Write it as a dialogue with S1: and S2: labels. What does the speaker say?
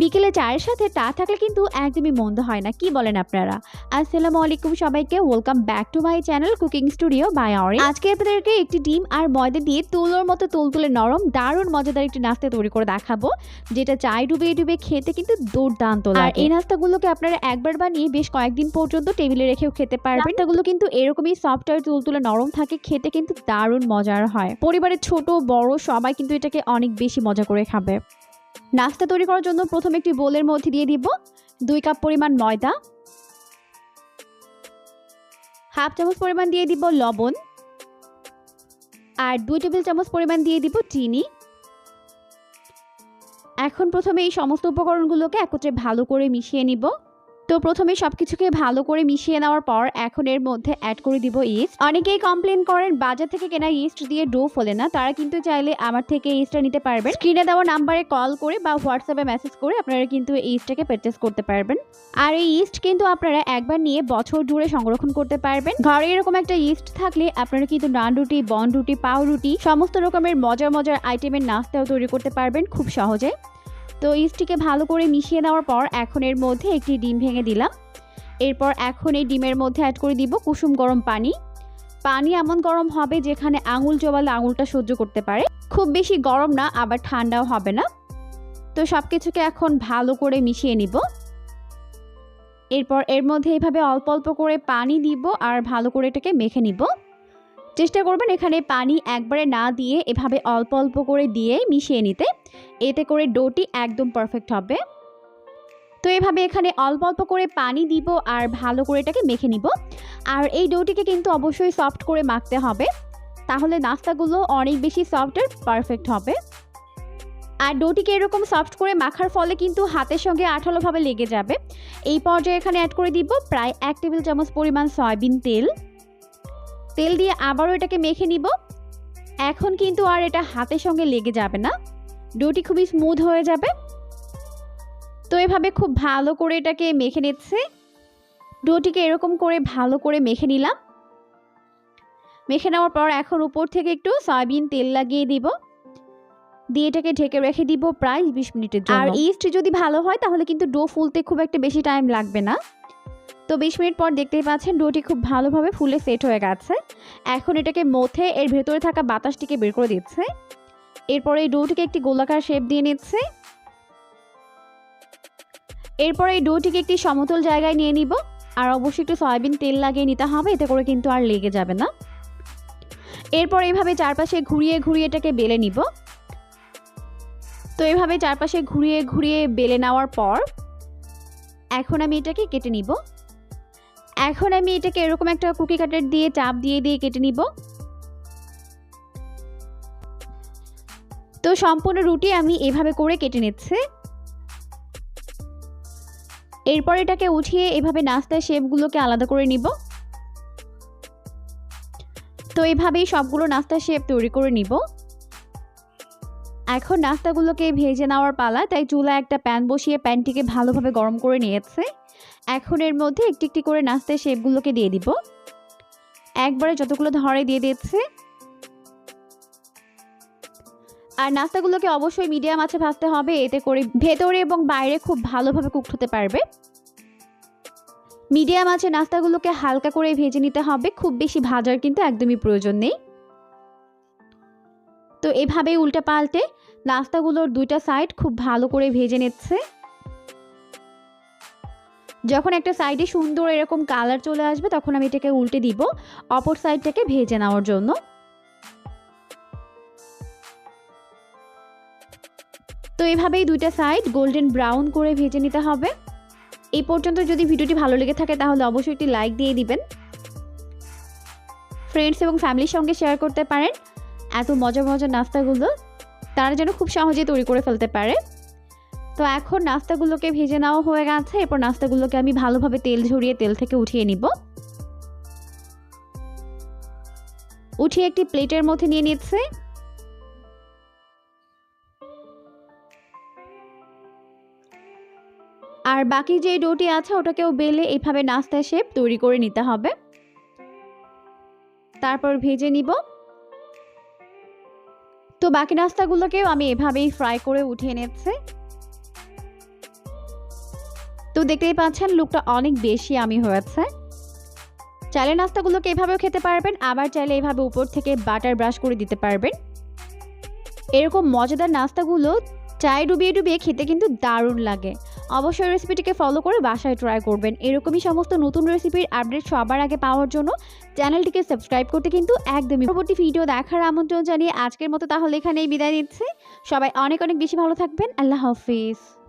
S1: বিকেলে চায়ের সাথে তা থাকলে কিন্তু একদমই মন্দ হয় না। কি বলেন আপনারা? আসসালামু আলাইকুম সবাইকে welcome back to my channel cooking studio by আওয়ারি আজকে আপনাদেরকে একটি ডিম আর ময়দা দিয়ে তুলোর মতো তুলতুলে নরম দারুণ মজাদার একটি নাস্তা তৈরি করে দেখাবো যেটা চায় ডুবে ডুবে খেতে কিন্তু দুর্দান্ত আর এই নাস্তাগুলোকে আপনারা একবার বানিয়ে বেশ কয়েকদিন পর্যন্ত টেবিলে রেখেও খেতে পারবেন। নাস্তাগুলো কিন্তু এরকমই সফট আর তুলতুলে নরম থাকে খেতে কিন্তু দারুণ মজার হয়। পরিবারের ছোট বড় সবাই কিন্তু এটাকে অনেক বেশি মজা করে খাবে। নাস্তা তৈরি করার জন্য প্রথমে একটি বোলের মধ্যে দিয়ে দিব দুই কাপ পরিমাণ ময়দা, হাফ চামচ পরিমাণ দিয়ে দিব লবণ আর দুই টেবিল চামচ পরিমাণ দিয়ে দিব চিনি। এখন প্রথমে এই সমস্ত উপকরণগুলোকে একত্রে ভালো করে মিশিয়ে নিব। তো প্রথমে সবকিছুকে ভালো করে মিশিয়ে নেওয়ার পর এখন এর মধ্যে অ্যাড করে দিব ইস্ট অনেকেই কমপ্লেন করেন বাজার থেকে কেনা ইস্ট দিয়ে ডো ফলে না, তারা কিন্তু চাইলে আমার থেকে ইস্টটা নিতে পারবেন। স্ক্রিনে দেওয়া নাম্বারে কল করে বা হোয়াটসঅ্যাপে মেসেজ করে আপনারা কিন্তু এই ইস্টটাকে পারচেস করতে পারবেন। আর এই ইস্ট কিন্তু আপনারা একবার নিয়ে বছর জুড়ে সংরক্ষণ করতে পারবেন। ঘরে এরকম একটা ইস্ট থাকলে আপনারা কিন্তু নান রুটি বন রুটি পাউ রুটি, সমস্ত রকমের মজার মজার আইটেমের নাস্তাও তৈরি করতে পারবেন খুব সহজে। তো ইস্টটিকে ভালো করে মিশিয়ে নেওয়ার পর এখন এর মধ্যে একটি ডিম ভেঙে দিলাম। এরপর এখন এই ডিমের মধ্যে অ্যাড করে দিব কুসুম গরম পানি। পানি এমন গরম হবে যেখানে আঙুল চোবালে আঙুলটা সহ্য করতে পারে। খুব বেশি গরম না, আবার ঠান্ডাও হবে না। তো সব কিছুকে এখন ভালো করে মিশিয়ে নিব। এরপর এর মধ্যে এইভাবে অল্প অল্প করে পানি দিব আর ভালো করে এটাকে মেখে নিব। চেষ্টা করবেন এখানে পানি একবারে না দিয়ে এভাবে অল্প অল্প করে দিয়ে মিশিয়ে নিতে। এতে করে ডোটি একদম পারফেক্ট হবে। তো এভাবে এখানে অল্প অল্প করে পানি দিব আর ভালো করে এটাকে মেখে নিব। আর এই ডোটিকে কিন্তু অবশ্যই সফট করে মাখতে হবে। তাহলে নাস্তাগুলো অনেক বেশি সফট আর পারফেক্ট হবে। আর ডোটিকে এরকম সফট করে মাখার ফলে কিন্তু হাতের সঙ্গে আঠালোভাবে লেগে যাবে। এই পর্যায়ে এখানে অ্যাড করে দিব প্রায় এক টেবিল চামচ পরিমাণ সয়াবিন তেল। তেল দিয়ে আবারও এটাকে মেখে নিব। এখন কিন্তু আর এটা হাতের সঙ্গে লেগে যাবে না। ডোটি খুবই স্মুথ হয়ে যাবে। তো এভাবে খুব ভালো করে এটাকে মেখে নিচ্ছে। ডোটিকে এরকম করে ভালো করে মেখে নিলাম। মেখে নেওয়ার পর এখন উপর থেকে একটু সয়াবিন তেল লাগিয়ে দিব। দিয়ে এটাকে ঢেকে রেখে দিব প্রায় বিশ মিনিটের জন্য। আর ইস্ট যদি ভালো হয় তাহলে কিন্তু ডো ফুলতে খুব একটা বেশি টাইম লাগবে না। তো বিশ মিনিট পর দেখতেই পাচ্ছেন ডোটি খুব ভালোভাবে ফুলে সেট হয়ে গেছে। এখন এটাকে মথে এর ভেতরে থাকা বাতাসটিকে বের করে দিচ্ছে। এরপরে এই ডোটিকে একটি গোলাকার শেপ দিয়ে নিচ্ছে। এরপরে এই ডোটিকে একটি সমতল জায়গায় নিয়ে নিব। আর অবশ্যই একটু সয়াবিন তেল লাগিয়ে নিতে হবে, এতে করে কিন্তু আর লেগে যাবে না। এরপর এইভাবে চারপাশে ঘুরিয়ে ঘুরিয়ে এটাকে বেলে নিব। তো এভাবে চারপাশে ঘুরিয়ে ঘুরিয়ে বেলে নেওয়ার পর এখন আমি এটাকে কেটে নিব। এখন আমি এটাকে এরকম একটা কুকি কাটার দিয়ে চাপ দিয়ে দিয়ে কেটে নিব। তো সম্পূর্ণ রুটি আমি এভাবে করে কেটে নিচ্ছে। এরপর এটাকে উঠিয়ে এভাবে নাস্তার শেপগুলোকে আলাদা করে নিব। তো এভাবেই সবগুলো নাস্তার শেপ তৈরি করে নিব। এখন নাস্তাগুলোকে ভেজে নেওয়ার পালা, তাই চুলা একটা প্যান বসিয়ে প্যানটিকে ভালোভাবে গরম করে নিয়েছে। এখন এর মধ্যে একটি একটি করে নাস্তার শেপগুলোকে দিয়ে দিব। একবারে যতগুলো ধরে দিয়ে দিচ্ছে আর নাস্তাগুলোকে অবশ্যই মিডিয়াম আছে ভাজতে হবে, এতে করে ভেতরে এবং বাইরে খুব ভালোভাবে কুক হতে পারবে। মিডিয়াম আছে নাস্তাগুলোকে হালকা করে ভেজে নিতে হবে, খুব বেশি ভাজার কিন্তু একদমই প্রয়োজন নেই। তো এভাবেই উল্টে পাল্টে নাস্তাগুলোর দুইটা সাইড খুব ভালো করে ভেজে নিচ্ছে। যখন একটা সাইডে সুন্দর এরকম কালার চলে আসবে, তখন আমি এটাকে উল্টে দিব, অপর সাইডটাকে ভেজে নেওয়ার জন্য। তো এভাবেই দুইটা সাইড গোল্ডেন ব্রাউন করে ভেজে নিতে হবে। এই পর্যন্ত যদি ভিডিওটি ভালো লেগে থাকে, তাহলে অবশ্যই একটি লাইক দিয়ে দিবেন। ফ্রেন্ডস এবং ফ্যামিলির সঙ্গে শেয়ার করতে পারেন। এত মজা মজার নাস্তাগুলো তারা যেন খুব সহজে তৈরি করে ফেলতে পারে। তো এখন নাস্তাগুলোকে ভেজে নেওয়া হয়ে গেছে। এরপর নাস্তাগুলোকে আমি ভালোভাবে তেল ঝরিয়ে তেল থেকে উঠিয়ে নিব। উঠিয়ে একটি প্লেটের মধ্যে নিয়ে নিচ্ছে। আর বাকি যে ডোটি আছে, ওটাকেও বেলে এইভাবে নাস্তা শেপ তৈরি করে নিতে হবে। তারপর ভেজে নিব। তো বাকি নাস্তাগুলোকেও আমি এভাবেই ফ্রাই করে উঠিয়ে নিচ্ছে। দেখতেই পাচ্ছেন, লুকটা অনেক বেশি আমি হয়েছে। চাইলে নাস্তাগুলোকে এভাবেও খেতে পারবেন, আবার চাইলে এভাবে উপর থেকে বাটার ব্রাশ করে দিতে পারবেন। এরকম মজাদার নাস্তাগুলো চায়ে ডুবিয়ে ডুবিয়ে খেতে কিন্তু দারুণ লাগে। অবশ্যই রেসিপিটিকে ফলো করে বাসায় ট্রাই করবেন। এরকমই সমস্ত নতুন রেসিপির আপডেট সবার আগে পাওয়ার জন্য চ্যানেলটিকে সাবস্ক্রাইব করতে কিন্তু একদমই পরবর্তী ভিডিও দেখার আমন্ত্রণ জানিয়ে আজকের মতো তাহলে এখানেই বিদায় নিচ্ছি। সবাই অনেক অনেক বেশি ভালো থাকবেন। আল্লাহ হাফিজ।